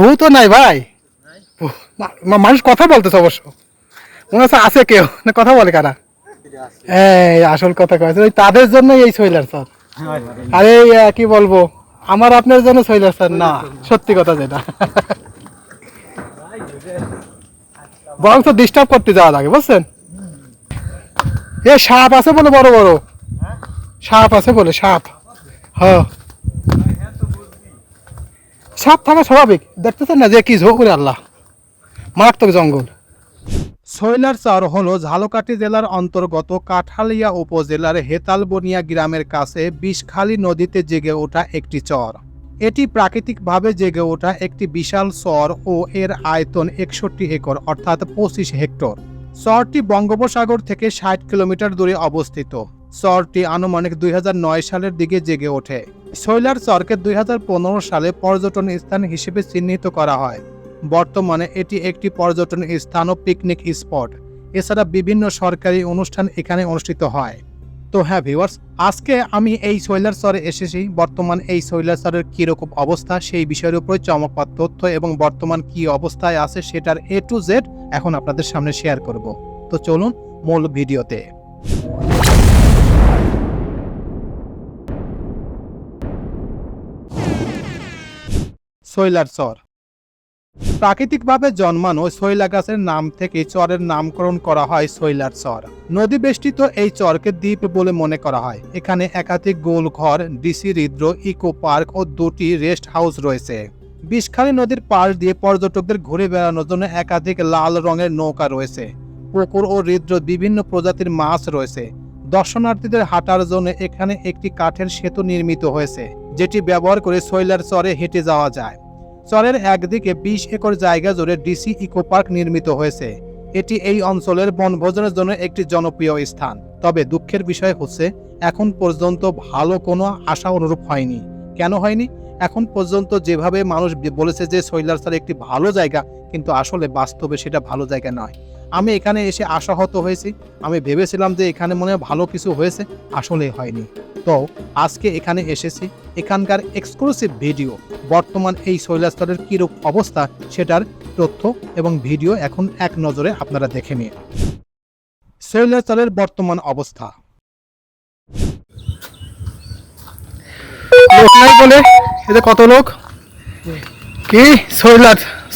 ভূতও নাই ভাই। মানুষ কথা বলতেছে অবশ্য। মনে হচ্ছে আছে কেউ না কথা বলে কারা? এই আসল কথা কয়েছে ওই তাদের জন্য এই সইলার স্যার। আরে কি বলব? আমার আপনার জন্য সইলার স্যার না সত্যি কথা যেটা। বরং তো ডিস্টার্ব করতে যাওয়া লাগে বুঝছেন? এ সাপ আছে বলে বড় বড়। সাপ আছে বলে সাপ। হ্যাঁ সাপ থাকা স্বাভাবিক। দেখতেছেন না যে কি ঝোঁক করে আল্লাহ। মারাত্মক জঙ্গল। সৈলার চর হল ঝালকাঠি জেলার অন্তর্গত কাঠালিয়া উপজেলার হেতালবনিয়া গ্রামের কাছে বিষখালী নদীতে জেগে ওঠা একটি চর। এটি প্রাকৃতিকভাবে জেগে ওঠা একটি বিশাল চর ও এর আয়তন একষট্টি একর, অর্থাৎ পঁচিশ হেক্টর। চরটি বঙ্গোপসাগর থেকে ষাট কিলোমিটার দূরে অবস্থিত। চরটি আনুমানিক দুই হাজার নয় সালের দিকে জেগে ওঠে। শৈলার চরকে দুই সালে পর্যটন স্থান হিসেবে চিহ্নিত করা হয়। বর্তমানে এটি একটি পর্যটন স্থান ও পিকনিক স্পট। এছাড়া বিভিন্ন সরকারি অনুষ্ঠান এখানে অনুষ্ঠিত হয়। তো হ্যাঁ ভিউয়ার্স, আজকে আমি এই শৈলার চরে এসেছি। বর্তমান এই শৈলার চরের কীরকম অবস্থা, সেই বিষয়ের উপরে চমকপ্রদ তথ্য এবং বর্তমান কি অবস্থায় আছে সেটার এ টু জেড এখন আপনাদের সামনে শেয়ার করব। তো চলুন মূল ভিডিওতে। শৈলার চর প্রাকৃতিকভাবে জন্মানো শৈলা গাছের নাম থেকে চরের নামকরণ করা হয় শৈলার চর নদী বেষ্টিত এই চরকে দ্বীপ বলে মনে করা হয়। এখানে একাধিক গোল ঘর ডিসি হৃদ্র ইকো পার্ক ও দুটি রেস্ট হাউস রয়েছে। বিষখালী নদীর পাশ দিয়ে পর্যটকদের ঘুরে বেড়ানোর জন্য একাধিক লাল রঙের নৌকা রয়েছে। পুকুর ও হৃদ্র বিভিন্ন প্রজাতির মাছ রয়েছে। দর্শনার্থীদের হাঁটার জন্য এখানে একটি কাঠের সেতু নির্মিত হয়েছে, যেটি ব্যবহার করে শৈলার চরে হেঁটে যাওয়া যায়। চরের একদিকে বিশ একর জায়গা জুড়ে ডিসি ইকো পার্ক নির্মিত হয়েছে। এটি এই অঞ্চলের বনভোজনের জন্য একটি জনপ্রিয় স্থান। তবে দুঃখের বিষয় হচ্ছে, এখন পর্যন্ত ভালো কোনো আশা অনুরূপ হয়নি। কেন হয়নি? এখন পর্যন্ত যেভাবে মানুষ বলেছে যে শৈলারসার একটি ভালো জায়গা, কিন্তু আসলে বাস্তবে সেটা ভালো জায়গা নয়। আমি এখানে এসে আশাহত হয়েছি। আমি ভেবেছিলাম যে এখানে মনে ভালো কিছু হয়েছে আসলে হয়নি। তো আজকে এখানে এসেছি। এখানকার এক্সক্লুসিভ ভিডিও বর্তমান এই শৈলাস্তরের কীরূপ অবস্থা সেটার তথ্য এবং ভিডিও এখন এক নজরে আপনারা দেখে নিন। শৈলাস্তরের বর্তমান অবস্থা। বলে? এতে কত লোক? কি?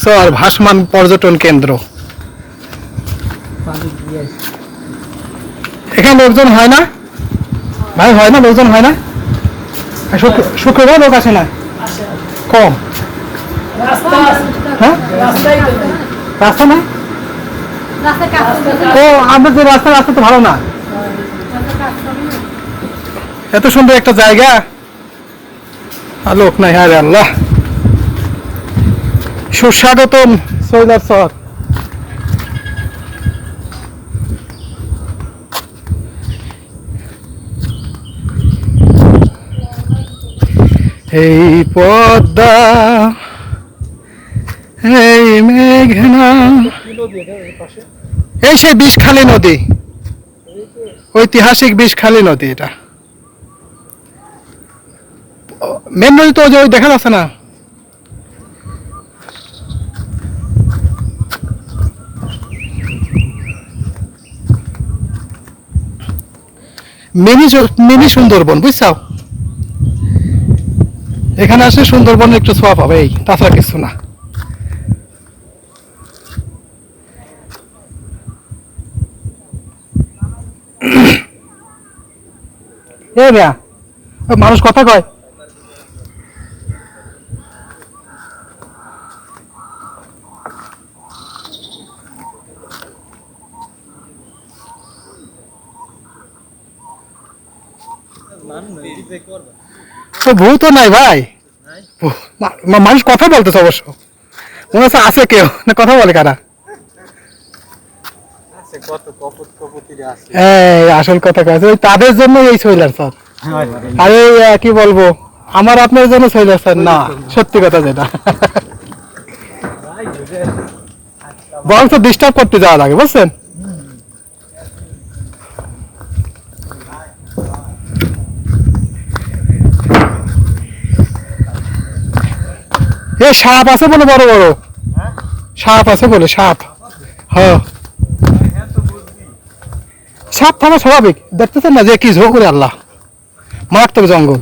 সর ভাসমান পর্যটন কেন্দ্র। এখানে লোকজন হয় না? ভাই, হয় না? লোকজন হয় না? শুক্রবার লোক আসে না? কম। হ্যাঁ? রাস্তা না? ও, আমাদের যে রাস্তা রাস্তা তো ভালো না। এত সুন্দর একটা জায়গা। আর লোক নাই আরে আল্লাহ। সুস্বাগতম সৈলার সর এই পদ্মা, এই মেঘনা। এই সেই বিষখালী নদী। ঐতিহাসিক বিষখালী নদী এটা। মেন নদী তো ওই দেখা যাচ্ছে না। মিনি মিনি সুন্দরবন, বুঝছাও? এখানে আসলে সুন্দরবনের একটু ছোঁয়া পাবে এই তাছাড়া কিছু না। এ মানুষ কথা কয়? তো ভূত নাই ভাই। মানুষ কথা বলতেছে অবশ্য। মনে হচ্ছে আছে কেউ। না কথা বলে কারা? আসল কথা ওই তাদের জন্য এই শৈলার স্যার। আরে কি বলব? আমার আপনার জন্য শৈলার স্যার না সত্যি কথা যেটা। বরং তো ডিস্টার্ব করতে যাওয়া লাগে বুঝছেন? এ, সাপ আছে বলে বড় বড়। সাপ আছে বলে, সাপ। হ্যাঁ। সাপ থাকা স্বাভাবিক। দেখতেছেন না যে কি ঝোঁ করে আল্লাহ। মারাত্মক জঙ্গল।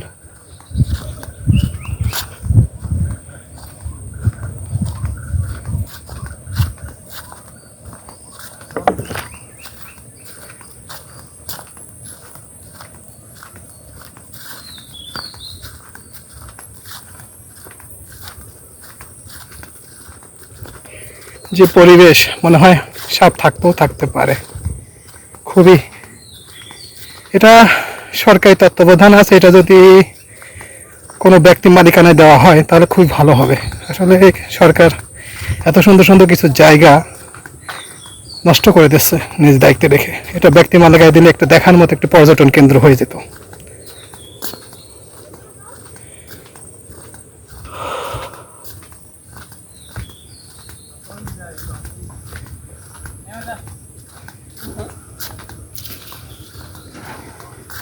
যে পরিবেশ, মনে হয় সাপ থাকতেও থাকতে পারে। খুবই। এটা সরকারি তত্ত্বাবধান আছে, এটা যদি কোনো ব্যক্তি মালিকানায় দেওয়া হয়, তাহলে খুবই ভালো হবে। আসলে সরকার এত সুন্দর সুন্দর কিছু জায়গা নষ্ট করে দিচ্ছে নিজ দায়িত্বে রেখে। এটা ব্যক্তি মালিকায় দিলে একটা দেখার মতো একটা পর্যটন কেন্দ্র হয়ে যেত।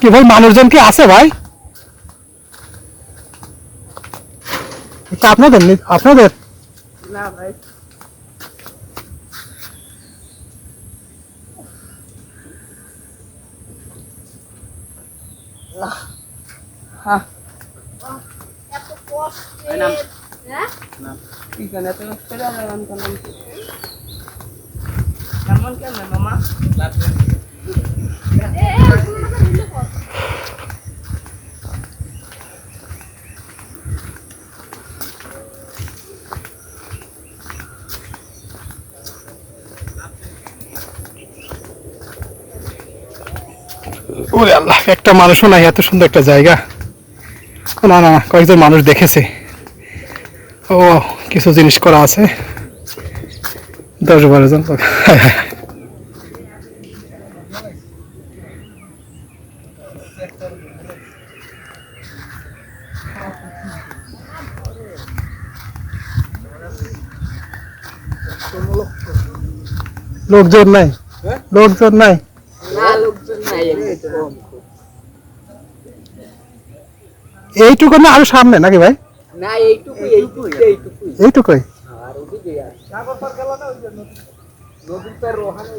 কি ভাই মানুষজন কি আছে ভাই? এটা আপনাদের আপনাদের? না ভাই। হ্যাঁ। কেমন কেমন মামা? ওরে আল্লাহ একটা মানুষও নাই এত সুন্দর একটা জায়গা। না না না, কয়েকজন মানুষ দেখেছে। ও কিছু জিনিস করা আছে। দশ বারো জন লোক। হায় হায়। লোকজন নাই লোকজন নাই না লোকজন নাই কম এইটুকু না আরও সামনে নাকি ভাই? না এইটুকুই এইটুকুই আর ওদিকে নদীর রোহানে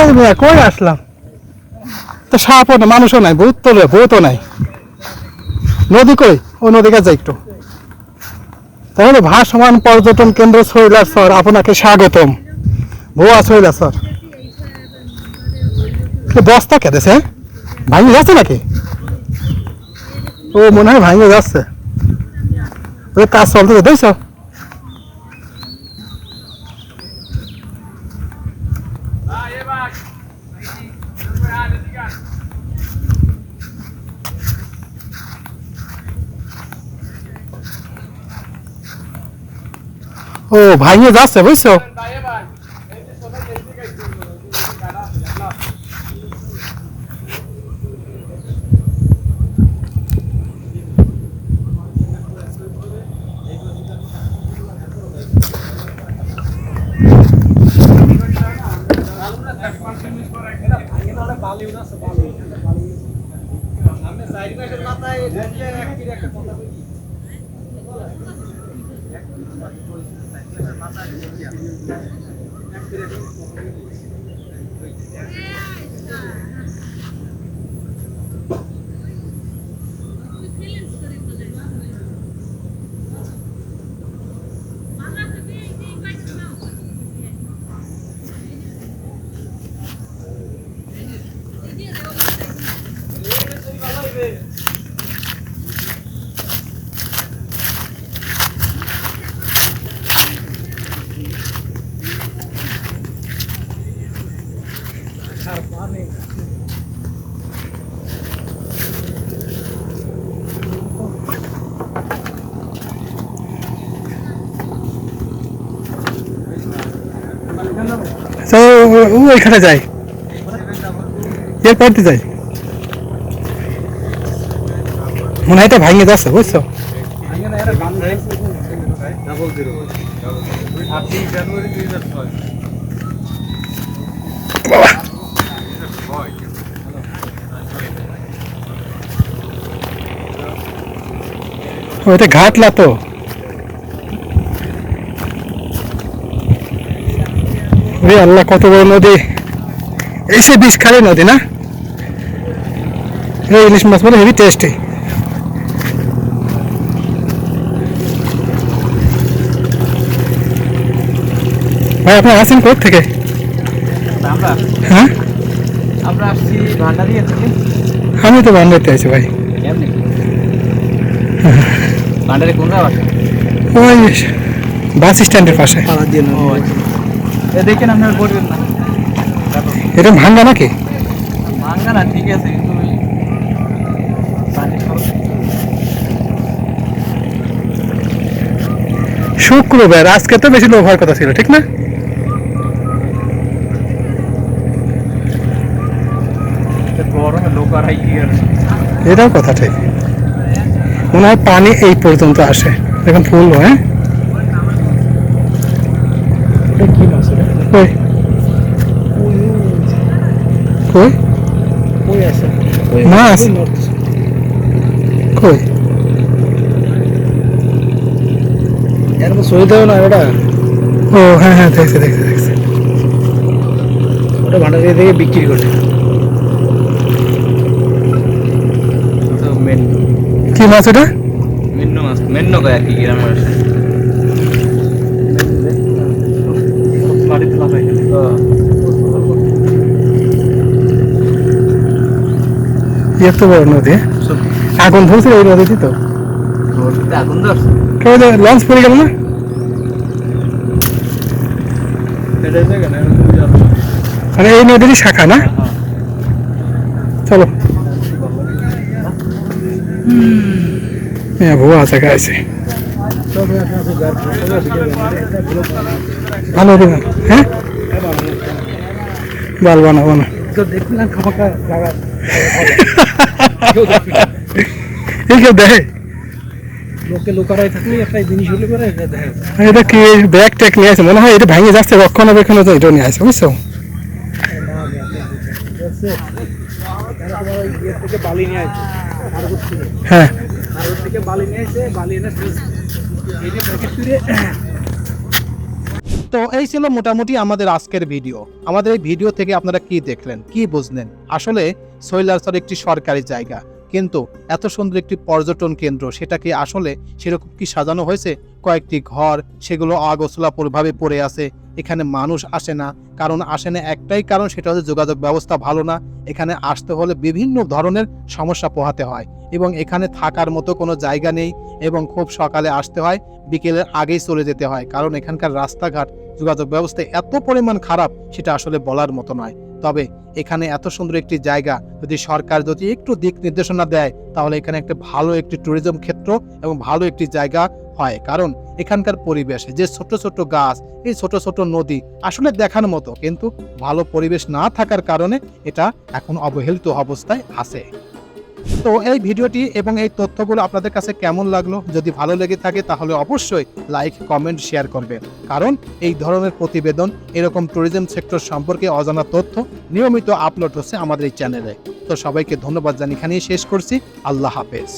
কই ভাইয়া, কই আসলাম? তো সাপও না মানুষও নাই বহুত তো বহুতও নাই। নদী কই? ও নদীকে যাই একটু। তাহলে ভাসমান পর্যটন কেন্দ্র শৈলার স্যার আপনাকে স্বাগতম। ভুয়া শৈলার স্যার। বস্তা কেটেছে ভাঙে যাচ্ছে নাকি? ও মনে হয় ভাঙে যাচ্ছে। ওই কাজ চলতে দেখছ? ও ভাঙে যাচ্ছে বুঝছ? Yeah, yeah. ওইখানে যাই। এরপর যাই। মনে হয় এটা ভাঙে যাচ্ছে বুঝছ? ওইটা ঘাটলা তো। ওরে আল্লাহ কত বড় নদী। এই সে বিষখালী নদী না? এই ইলিশ মাছ বলে হেভি টেস্টি ভাই আপনি আসেন কোথ থেকে? হ্যাঁ? আমরা আসছি ভান্ডারিয়া থেকে। আমি তো বান্দাইতে আছি ভাই। ভান্ডারি কোন ওই বাস স্ট্যান্ডের পাশে। আচ্ছা। দেখেন আপনার করবেন না। এটা ভাঙ্গা নাকি? ভাঙ্গা না ঠিক আছে কিন্তু শুক্রবার আজকে তো বেশি হওয়ার কথা ছিল ঠিক না? এটাও কথা ঠিক। মনে হয় পানি এই পর্যন্ত আসে। এখন ফুল হ্যাঁ? কই কই মাছ কই সুবিধাও না ওটা ও হ্যাঁ হ্যাঁ দেখছি দেখছি দেখছি ওটা ভান্ডারিয়া থেকে বিক্রি করে মেন কি মাছ ওটা মেন্ন মাছ মেন্ন কয় আর কি গ্রামের এত বড় নদী হ্যাঁ? আগুন ধরছিল এই নদীতে তো? লঞ্চ পড়ে গেল না? মানে এই নদীরই শাখা না? চলো। হ্যাঁ ভুয়া আছে ভালো হবে না। হ্যাঁ? বাল বানাবো না এই কেউ দেখে? লোকে লোকারাই থাকলে একটা জিনিস হলে পরে এটা দেখে। এটা কি ব্যাগ ট্যাগ নিয়ে আছে মনে হয় এটা ভেঙে যাচ্ছে রক্ষণাবেক্ষণে তো এটা নিয়ে আছে বুঝছ? থেকে বালি নিয়ে ভারত হ্যাঁ থেকে বালি নিয়ে আসছে বালি এনে প্যাকেট করে তো এই ছিল মোটামুটি আমাদের আজকের ভিডিও। আমাদের এই ভিডিও থেকে আপনারা কি দেখলেন, কি বুঝলেন? আসলে সৈলারসর একটি সরকারি জায়গা, কিন্তু এত সুন্দর একটি পর্যটন কেন্দ্র, সেটাকে আসলে সেরকম কি সাজানো হয়েছে? কয়েকটি ঘর, সেগুলো অগোছলাপুরভাবে পড়ে আছে এখানে মানুষ আসে না। কারণ আসে না একটাই কারণ, সেটা হচ্ছে যোগাযোগ ব্যবস্থা ভালো না। এখানে আসতে হলে বিভিন্ন ধরনের সমস্যা পোহাতে হয় এবং এখানে থাকার মতো কোনো জায়গা নেই এবং খুব সকালে আসতে হয়, বিকেলের আগেই চলে যেতে হয়। কারণ এখানকার রাস্তাঘাট, যোগাযোগ ব্যবস্থা এত পরিমাণ খারাপ, সেটা আসলে বলার মতো নয়। তবে এখানে এত সুন্দর একটি জায়গা, যদি সরকার যদি একটু দিক নির্দেশনা দেয়, তাহলে এখানে একটা ভালো একটি ট্যুরিজম ক্ষেত্র এবং ভালো একটি জায়গা হয় কারণ এখানকার পরিবেশ যে ছোট ছোট গাছ, এই ছোট ছোট নদী আসলে দেখার মতো, কিন্তু ভালো পরিবেশ না থাকার কারণে এটা এখন অবহেলিত অবস্থায় আছে। তো এই ভিডিওটি এবং এই তথ্যগুলো আপনাদের কাছে কেমন লাগল? যদি ভালো লেগে থাকে, তাহলে অবশ্যই লাইক কমেন্ট শেয়ার করবেন। কারণ এই ধরনের প্রতিবেদন, এরকম ট্যুরিজম সেক্টর সম্পর্কে অজানা তথ্য নিয়মিত আপলোড হচ্ছে আমাদের এই চ্যানেলে তো সবাইকে ধন্যবাদ জানিয়ে শেষ করছি। আল্লাহ হাফেজ।